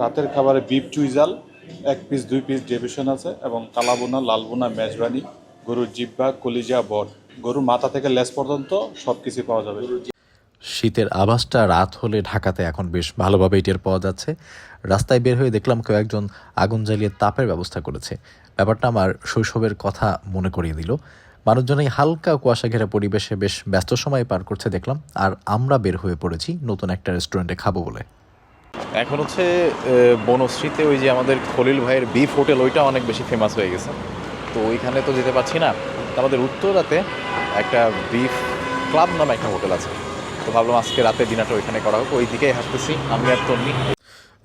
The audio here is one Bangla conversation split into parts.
রাতের খাবারে বিফ চুইজাল এক পিস দুই পিস ডেভিশন আছে এবং কালাবোনা, লালবোনা, মেজবানি, গরুর জিব্বা কলিজা, বট। গরুর মাথা থেকে লেস পর্যন্ত সব কিছু পাওয়া যাবে। শীতের আভাসটা রাত হলে ঢাকাতে এখন বেশ ভালোভাবেই টের পাওয়া যাচ্ছে। রাস্তায় বের হয়ে দেখলাম কেউ একজন আগুন জ্বালিয়ে তাপের ব্যবস্থা করেছে। ব্যাপারটা আমার শৈশবের কথা মনে করিয়ে দিল। মানুষজন এই হালকা কুয়াশা ঘেরা পরিবেশে বেশ ব্যস্ত সময় পার করছে দেখলাম, আর আমরা বের হয়ে পড়েছি নতুন একটা রেস্টুরেন্টে খাব বলে। এখন হচ্ছে বনশ্রীতে ওই যে আমাদের খলিল ভাইয়ের বিফ হোটেল ওইটা অনেক বেশি ফেমাস হয়ে গেছে। তো ওইখানে তো যেতে পারছি না। আমাদের উত্তরাতে একটা বিফ ক্লাব নামে একটা হোটেল আছে। তো ভাবলাম আজকে রাতে ডিনারটা ওইখানে করা হোক। ওই দিকেই হাসতেছি আমি আর তন্নি।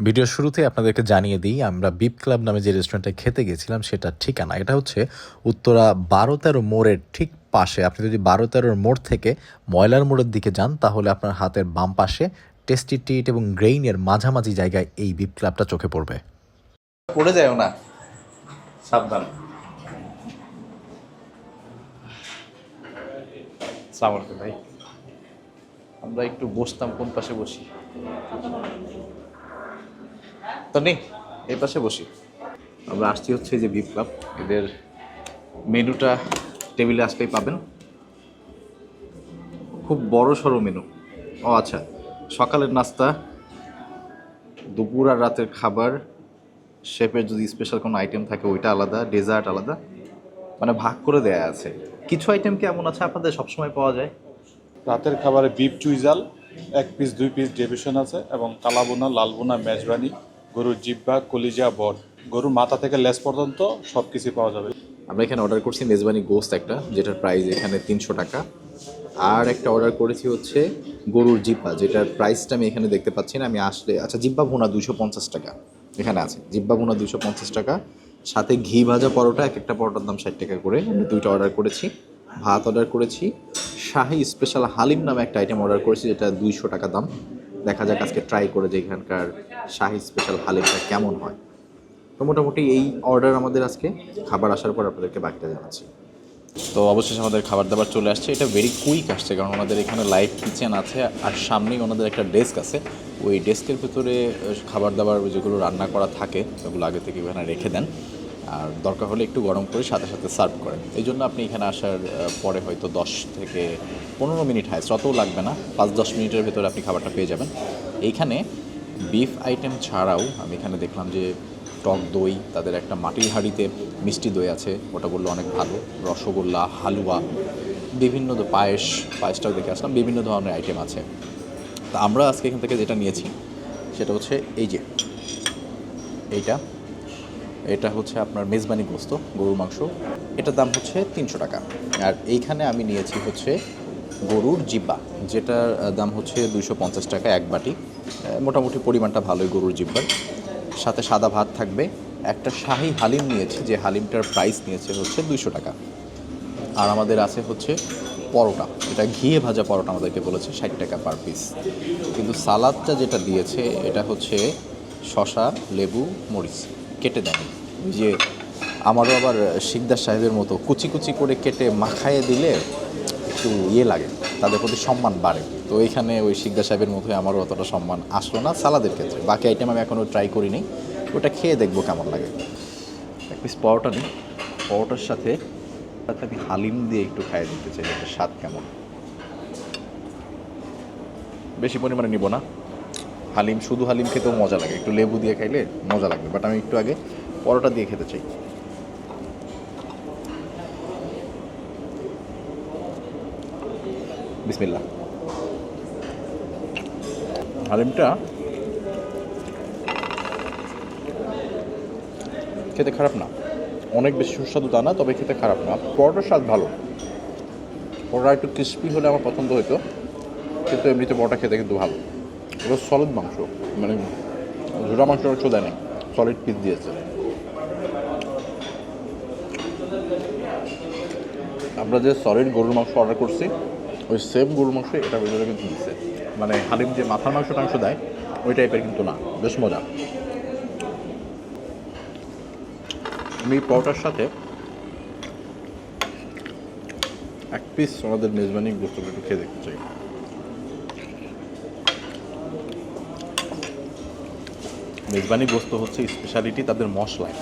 ভিডিওর শুরুতে আপনাদেরকে জানিয়ে দিই, আমরা বিপ ক্লাব নামে যে রেস্টুরেন্টে খেতে গেছিলাম, সেটা ঠিকানা। এটা হচ্ছে উত্তরা বারো তেরো মোড়ের ঠিক পাশে। আপনি যদি বারো তেরোর মোড় থেকে ময়লার মোড়ের দিকে যান, তাহলে আপনার হাতের বাম পাশে টেস্টি টিট এবং গ্রেইনের মাঝামাঝি জায়গায় এই বিপ ক্লাবটা চোখে পড়বে। পড়ে যায়ও না। সাবধান। ভাই। আমরা একটু বসতাম কোন পাশে বসি? তো নেই এই পাশে বসি। আমরা আসছি হচ্ছে এই যে বিপ ক্লাব এদের মেনুটা টেবিলে আসলেই পাবেন। খুব বড় সড়ো মেনু ও আচ্ছা। সকালের নাস্তা দুপুর আর রাতের খাবার শেফের যদি স্পেশাল কোনো আইটেম থাকে ওইটা আলাদা ডেজার্ট আলাদা মানে ভাগ করে দেয়া আছে। কিছু আইটেম কি এমন আছে আপনাদের সবসময় পাওয়া যায়? রাতের খাবারে বিফ চুইজাল এক পিস দুই পিস ডেভিশন আছে এবং কালাবোনা লালবোনা মেজবানি গরুর জিব্বা কলিজা বট গরুর মাথা থেকে লেস পর্যন্ত সব কিছু পাওয়া যাবে। আমরা এখানে অর্ডার করছি মেজবানি গোস্ত একটা যেটার প্রাইস এখানে তিনশো টাকা। আর একটা অর্ডার করেছি হচ্ছে গরুর জিব্বা যেটার প্রাইসটা আমি এখানে দেখতে পাচ্ছি না। আমি আসলে আচ্ছা জিব্বা ভুনা দুশো পঞ্চাশ টাকা। এখানে আছে। জিব্বা ভুনা দুশো পঞ্চাশ টাকা। সাথে ঘি ভাজা পরোটা, এক একটা পরোটার দাম ষাট টাকা করে। আমি দুইটা অর্ডার করেছি। ভাত অর্ডার করেছি। শাহি স্পেশাল হালিম নামে একটা আইটেম অর্ডার করেছি, যেটা দুইশো টাকা দাম। দেখা যাক আজকে ট্রাই করে যে এখানকার শাহি স্পেশাল হালিমটা কেমন হয়। তো মোটামুটি এই অর্ডার আমাদের আজকে। খাবার আসার পর আপনাদেরকে বাকিটা জানাচ্ছি। তো অবশেষে আমাদের খাবার দাবার চলে আসছে। এটা ভেরি কুইক আসছে কারণ ওনাদের এখানে লাইভ কিচেন আছে আর সামনেই ওনাদের একটা ডেস্ক আছে। ওই ডেস্কের ভেতরে খাবার দাবার যেগুলো রান্না করা থাকে, ওগুলো আগে থেকে ওখানে রেখে দেন। আর দরকার হলে একটু গরম করে সাথে সাথে সার্ভ করেন। এই জন্য আপনি এখানে আসার পরে হয়তো দশ থেকে পনেরো মিনিট হাইস অতও লাগবে না। পাঁচ দশ মিনিটের ভেতরে আপনি খাবারটা পেয়ে যাবেন। এইখানে বিফ আইটেম ছাড়াও আমি এখানে দেখলাম যে টক দই, তাদের একটা মাটির হাঁড়িতে মিষ্টি দই আছে, ওটা বলল অনেক ভালো। রসগোল্লা, হালুয়া, বিভিন্ন পায়েস পায়েসটাও দেখে আসলাম, বিভিন্ন ধরনের আইটেম আছে। তা আমরা আজকে এখান থেকে যেটা নিয়েছি, সেটা হচ্ছে এই যে, এইটা। এটা হচ্ছে আপনার মেজবানি গোস্ত, গরুর মাংস। এটার দাম হচ্ছে তিনশো টাকা। আর এইখানে আমি নিয়েছি হচ্ছে গরুর জিব্বা যেটার দাম হচ্ছে দুইশো পঞ্চাশ টাকা এক বাটি। মোটামুটি পরিমাণটা ভালোই গরুর জিব্বার সাথে সাদা ভাত থাকবে। একটা শাহি হালিম নিয়েছি, যে হালিমটার প্রাইস নিয়েছে হচ্ছে দুইশো টাকা। আর আমাদের আছে হচ্ছে পরোটা। এটা ঘিয়ে ভাজা পরোটা আমাদেরকে বলেছে, ষাট টাকা পার পিস কিন্তু সালাদটা যেটা দিয়েছে, এটা হচ্ছে শশা লেবু, মরিচ। কেটে দেয়নি। যে আমারও আবার শিকদার সাহেবের মতো কুচি কুচি করে কেটে মাখায়ে দিলে একটু ইয়ে লাগে, তাদের প্রতি সম্মান বাড়ে। তো এইখানে ওই শিকদার সাহেবের মতোই আমারও অতটা সম্মান আসলো না সালাদের ক্ষেত্রে। বাকি আইটেম আমি এখনও ট্রাই করিনি। ওটা খেয়ে দেখব কেমন লাগে। এক পিস পরোটা নিই। পরোটার সাথে সাথে আমি হালিম দিয়ে একটু খাইয়ে দিতে চাই এটা স্বাদ কেমন। বেশি পরিমাণে নিব না। হালিম, শুধু হালিম খেতেও মজা লাগে। একটু লেবু দিয়ে খাইলে মজা লাগবে। বাট আমি একটু আগে পরোটা দিয়ে খেতে চাই। বিসমিল্লা হালিমটা খেতে খারাপ না। অনেক বেশি সুস্বাদু তা না, তবে খেতে খারাপ না। পরোটার স্বাদ ভালো। পরোটা একটু ক্রিস্পি হলে আমার পছন্দ হতো কিন্তু এমনিতে পরোটা খেতে কিন্তু ভালো। এটা সলিড মাংস মানে ঝোড়া মাংস মাংস দেয় না সলিড পিস দিয়েছে। আমরা যে সলিড গরুর মাংস অর্ডার করছি ওই সেম গরুর মাংস এটার ভিতরে কিন্তু দিচ্ছে মানে হালিম যে মাথার মাংস টাংস দেয়, ওই টাইপের কিন্তু না। বেশ মজা। আমি পরোটার সাথে এক পিস আমাদের মেজবানি গোস্তটা একটু খেয়ে দেখতে চাই। মেজবানি গোস্ত হচ্ছে স্পেশালিটি তাদের মশলায়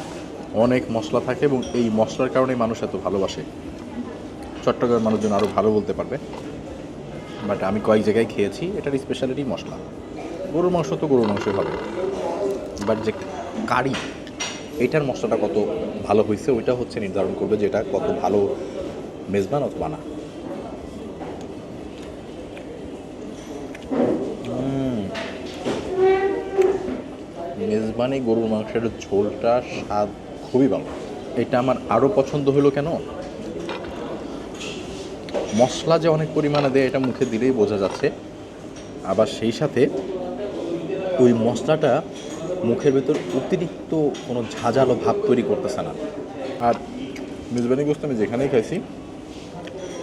অনেক মশলা থাকে এবং এই মশলার কারণে মানুষ এত ভালোবাসে। চট্টগ্রামের মানুষজন আরও ভালো বলতে পারবে। বাট আমি কয়েক জায়গায় খেয়েছি, এটার স্পেশালিটি মশলা। গরুর মাংস তো গরুর মাংসই হবে। বাট যে কারি, এটার মশলাটা কত ভালো হয়েছে, ওইটা হচ্ছে নির্ধারণ করবে যে এটা কত ভালো মেজবান অথবা না। মেজবানি গরুর মাংসের ঝোলটা স্বাদ খুবই ভালো। এটা আমার আরও পছন্দ হলো কেন? মশলা যে অনেক পরিমাণে দেয়, এটা মুখে দিলেই বোঝা যাচ্ছে। আবার সেই সাথে ওই মশলাটা মুখের ভেতর অতিরিক্ত কোনো ঝাঁঝালো ভাব তৈরি করতেছে না। আর মেজবানি গোস্ত আমি যেখানেই খাইছি,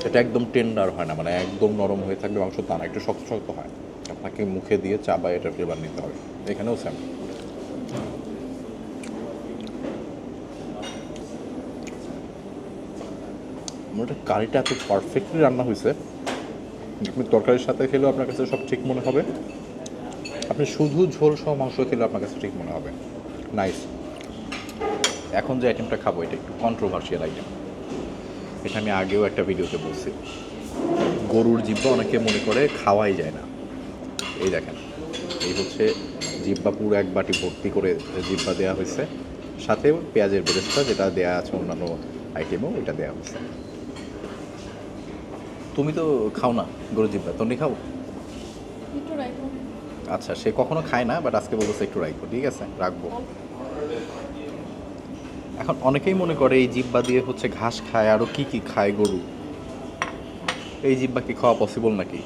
এটা একদম টেন্ডার হয় না মানে একদম নরম হয়ে থাকবে মাংস তা না একটু শক্ত শক্ত হয়। আপনাকে মুখে দিয়ে চাবায় এটা ফ্লেভার নিতে হবে। এখানেও সেম এটা কারিটা এত পারফেক্টলি রান্না হয়েছে। আপনি তরকারির সাথে খেলেও আপনার কাছে সব ঠিক মনে হবে। আপনি শুধু ঝোল সহ মাংস খেলেও আপনার কাছে ঠিক মনে হবে। নাইস এখন যে আইটেমটা খাব, এটা একটু কন্ট্রোভার্সিয়াল আইটেম এটা আমি আগেও একটা ভিডিওতে বলছি। গরুর জিব্বা অনেকে মনে করে খাওয়াই যায় না। এই দেখেন, এই হচ্ছে জিব্বা পুরো এক বাটি ভর্তি করে জিব্বা দেওয়া হয়েছে। সাথে পেঁয়াজের বেরেস্তা যেটা দেওয়া আছে অন্যান্য আইটেমও এটা দেওয়া হয়েছে। তুমি তো খাও না গরুর জিব্বা তুমি খাও আচ্ছা সে কখনো খায় না বাট আজকে বলতেছে একটু রাখব ঠিক আছে? রাখব। এখন অনেকেই মনে করে এই জিব্বা দিয়ে হচ্ছে ঘাস খায় আরও কি কি খায় গরু? এই জিব্বা কি খাওয়া পসিবল নাকি?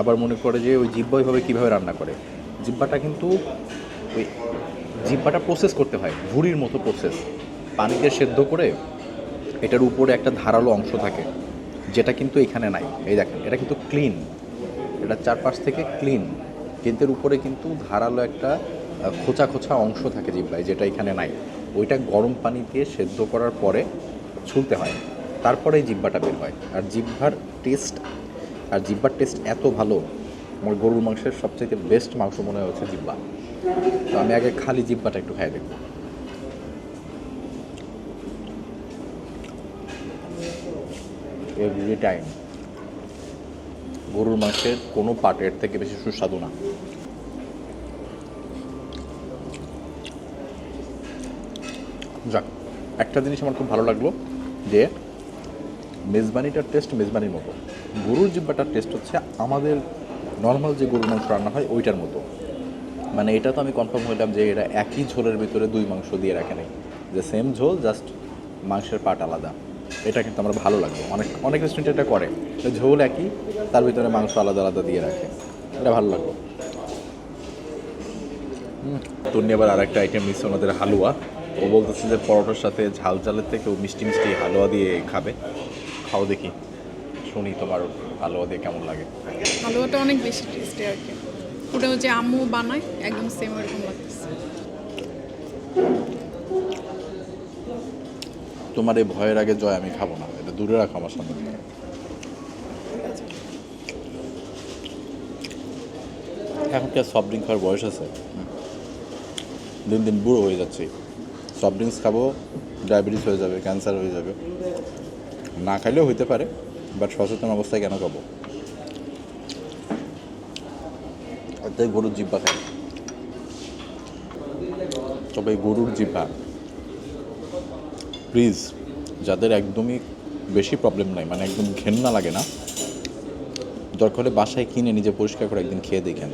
আবার মনে করে যে ওই জিব্বা ওইভাবে কীভাবে রান্না করে? জিব্বাটা কিন্তু ওই জিব্বাটা প্রসেস করতে হয় ভুড়ির মতো প্রসেস পানিতে সেদ্ধ করে এটার উপরে একটা ধারালো অংশ থাকে। যেটা কিন্তু এখানে নাই। এই দেখেন, এটা কিন্তু ক্লিন এটা চারপাশ থেকে ক্লিন কিন্তু উপরে কিন্তু ধারালো একটা খোঁচা খোঁচা অংশ থাকে জিব্বায় যেটা এখানে নাই। ওইটা গরম পানি দিয়ে সেদ্ধ করার পরে ছুলতে হয়। তারপরে জিব্বাটা বের হয়। আর জিব্বার টেস্ট আর জিব্বার টেস্ট এত ভালো, আমার গরুর মাংসের সবচেয়ে বেস্ট মাংস মনে হচ্ছে জিব্বা তো আমি আগে খালি জিব্বাটা একটু খাই দেখব। এভরি টাইম গরুর মাংসের কোনো পাট পার্টের থেকে বেশি সুস্বাদু না। যাক, একটা জিনিস আমার খুব ভালো লাগল যে মেজবানিটার টেস্ট মেজবানির মতো। গরুর জিব্বাটার টেস্ট হচ্ছে আমাদের নর্মাল যে গরুর মাংস রান্না হয় ওইটার মতো। মানে এটা তো আমি কনফার্ম হইলাম যে এটা একই ঝোলের ভিতরে দুই মাংস দিয়ে রাখে নাই। যে সেম ঝোল জাস্ট মাংসের পাট আলাদা। এটা কিন্তু আমার ভালো লাগল। অনেক অনেক রেস্টুরেন্ট এটা করে। ঝোল একই, তার ভিতরে মাংস আলাদা আলাদা দিয়ে রাখে। এটা ভালো লাগল। তন্নি আবার আর একটা আইটেম নিচ্ছে ওনাদের হালুয়া। ও বলতেছে যে পরোটার সাথে ঝাল ঝালের থেকে ও মিষ্টি মিষ্টি হালুয়া দিয়ে খাবে। খাও দেখি। শুনি তোমার হালুয়া দিয়ে কেমন লাগে। হালুয়াটা অনেক বেশি টেস্টি আর কি। ওটা যে আম্মু বানায়, একদম সেম ওরকম লাগতেছে। তোমার এই ভয়ের আগে জয় আমি খাব না। এটা দূরে রাখো আমার সামনে এখন কি সফট ড্রিঙ্ক খাওয়ার বয়স আছে? দিন দিন বুড়ো হয়ে যাচ্ছি। সফট ড্রিঙ্কস খাব ডায়াবেটিস হয়ে যাবে ক্যান্সার হয়ে যাবে। না খাইলেও হইতে পারে বাট সচেতন অবস্থায় কেন খাব? তাই গরুর জিব্বা খাই। তবে গরুর জিব্বা প্লিজ যাদের একদমই বেশি প্রবলেম নাই মানে একদম ঘেন্না লাগে না, দরকার হলে বাসায় কিনে নিজে পরিষ্কার করে একদিন খেয়ে দেখেন।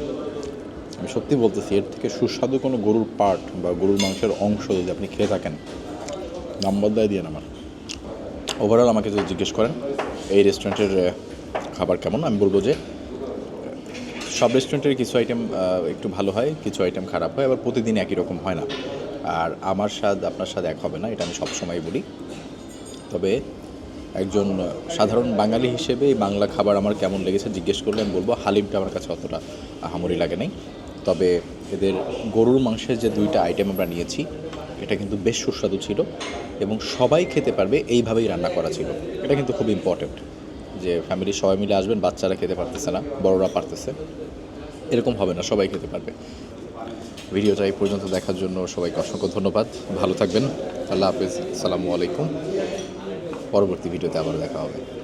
আমি সত্যি বলতেছি, এর থেকে সুস্বাদু কোনো গরুর পার্ট বা গরুর মাংসের অংশ যদি আপনি খেয়ে থাকেন, নাম্বার দেয় দিয়ে আমার। ওভারঅল আমাকে যদি জিজ্ঞেস করেন, এই রেস্টুরেন্টের খাবার কেমন? আমি বলব যে, সব রেস্টুরেন্টের কিছু আইটেম একটু ভালো হয়, কিছু আইটেম খারাপ হয়, আবার প্রতিদিন একই রকম হয় না। আর আমার স্বাদ, আপনার স্বাদ এক হবে না, এটা আমি সবসময় বলি। তবে একজন সাধারণ বাঙালি হিসেবে এই বাংলা খাবার আমার কেমন লেগেছে জিজ্ঞেস করলে আমি বলব, হালিমটা আমার কাছে অতটা আহামরি লাগে নাই। তবে এদের গরুর মাংসের যে দুইটা আইটেম আমরা নিয়েছি, এটা কিন্তু বেশ সুস্বাদু ছিল এবং সবাই খেতে পারবে, এইভাবেই রান্না করা ছিল। এটা কিন্তু খুব ইম্পর্ট্যান্ট যে ফ্যামিলির সবাই মিলে আসবেন, বাচ্চারা খেতে পারতেছে না, বড়রা পারতেছে। এরকম হবে না, সবাই খেতে পারবে। ভিডিওটা এই পর্যন্ত দেখার জন্য সবাইকে অসংখ্য ধন্যবাদ। ভালো থাকবেন। আল্লাহ হাফেজ। সালামু আলাইকুম। পরবর্তী ভিডিওতে আবার দেখা হবে।